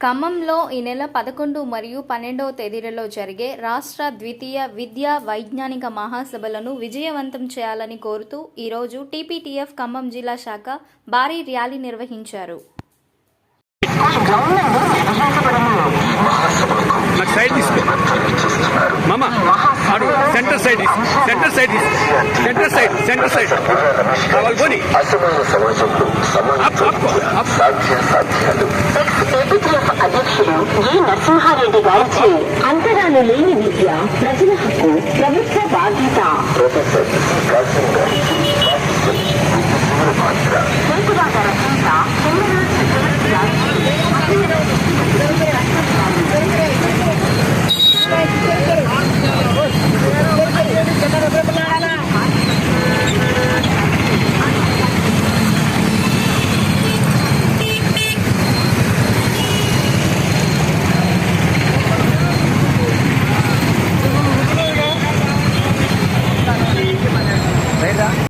ఖమ్మంలో ఈ నెల పదకొండు మరియు పన్నెండవ తేదీలలో జరిగే రాష్ట్ర ద్వితీయ విద్యా వైజ్ఞానిక మహాసభలను విజయవంతం చేయాలని కోరుతూ ఈరోజు టీపీటీఎఫ్ ఖమ్మం జిల్లా శాఖ భారీ ర్యాలీ నిర్వహించారు. Centre side. Centre side. Centre side centre side. సమాజంలో సాధ్య సాధ్యాలు. ఏపీఎఫ్ అధ్యక్షుడు జి. నరసింహారెడ్డి గారిచే అంతరాలు లేని విద్య ప్రజల హక్కు ప్రభుత్వ బాధ్యత. ప్రొఫెసర్. ¿Verdad?